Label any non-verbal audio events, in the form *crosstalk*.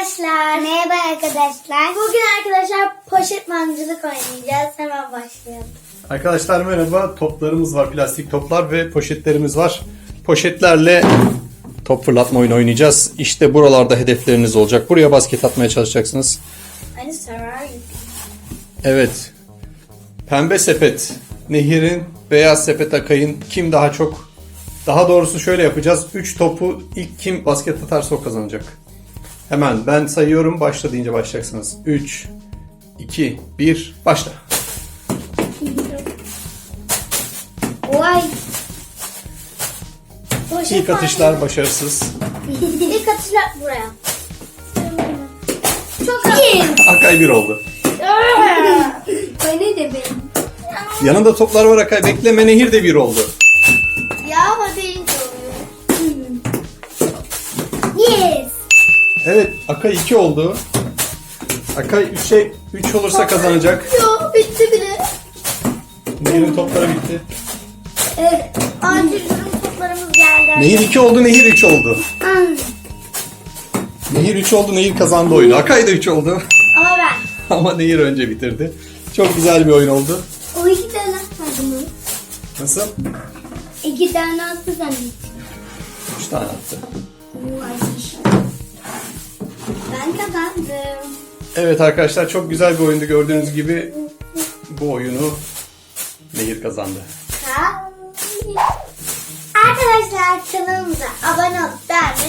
arkadaşlar. Merhaba arkadaşlar. Bugün arkadaşlar poşet mancılık oynayacağız. Hemen başlayalım. Arkadaşlar merhaba. Toplarımız var. Plastik toplar ve poşetlerimiz var. Poşetlerle top fırlatma oyunu oynayacağız. İşte buralarda hedefleriniz olacak. Buraya basket atmaya çalışacaksınız. Hani Evet. Pembe sepet. Nehir'in, beyaz sepet Akay'ın kim daha çok? Daha doğrusu şöyle yapacağız. 3 topu ilk kim basket atarsa o kazanacak. Hemen ben sayıyorum. Başla deyince başlayacaksınız. 3, 2, 1, başla. Vay. Poşet İlk atışlar başarısız. İlk atışlar buraya. Çok az. Akay 1 oldu. Beni de benim. Yanında toplar var Akay. Bekleme Nehir de 1 oldu. Evet Akay 2 oldu. Akay 3'e 3 olursa kazanacak. Yo bitti bile. Nehir'in topları bitti. Evet. Acil durum toplarımız geldi. Nehir 2 oldu, Nehir 3 oldu. Nehir 3 oldu, Nehir kazandı oyunu. Akay da 3 oldu. Ama *laughs* ben. Ama Nehir önce bitirdi. Çok güzel bir oyun oldu. O iki tane atmadı mı? Nasıl? İki tane attı sen. 3 tane attı. Ben kazandım. Evet arkadaşlar çok güzel bir oyundu. Gördüğünüz gibi bu oyunu Nehir kazandı. Ha? Arkadaşlar kanalımıza abone olup. Görüşürüz.